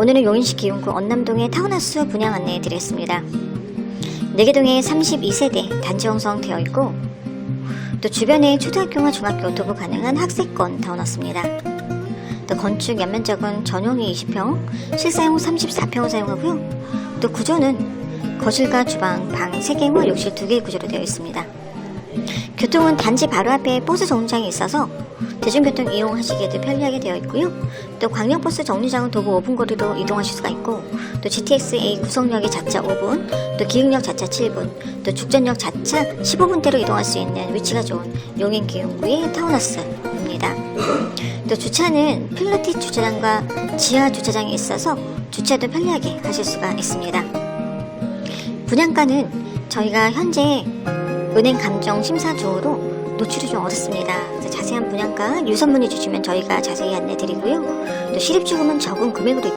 오늘은 용인시 기흥구 언남동의 타운하우스 분양 안내해 드리겠습니다. 내개동에 32세대 단지 형성되어 있고 또 주변에 초등학교와 중학교 도보 가능한 학세권 타운하우스입니다. 또 건축 연면적은 전용이 20평, 실사용 34평을 사용하고요. 또 구조는 거실과 주방, 방 3개와 욕실 2개 구조로 되어 있습니다. 교통은 단지 바로 앞에 버스 정류장이 있어서 대중교통 이용하시기에도 편리하게 되어 있고요. 또 광역버스 정류장은 도보 5분 거리로 이동하실 수가 있고 또 GTX-A 구성역이 자차 5분, 또 기흥역 자차 7분, 또 죽전역 자차 15분대로 이동할 수 있는 위치가 좋은 용인 기흥구의 타운하우스입니다. 또 주차는 필라티 주차장과 지하 주차장이 있어서 주차도 편리하게 하실 수가 있습니다. 분양가는 저희가 현재 은행 감정 심사 중으로 노출이 좀 어렵습니다. 자세한 분양가 유선 문의 주시면 저희가 자세히 안내 드리고요. 또 실입주금은 적은 금액으로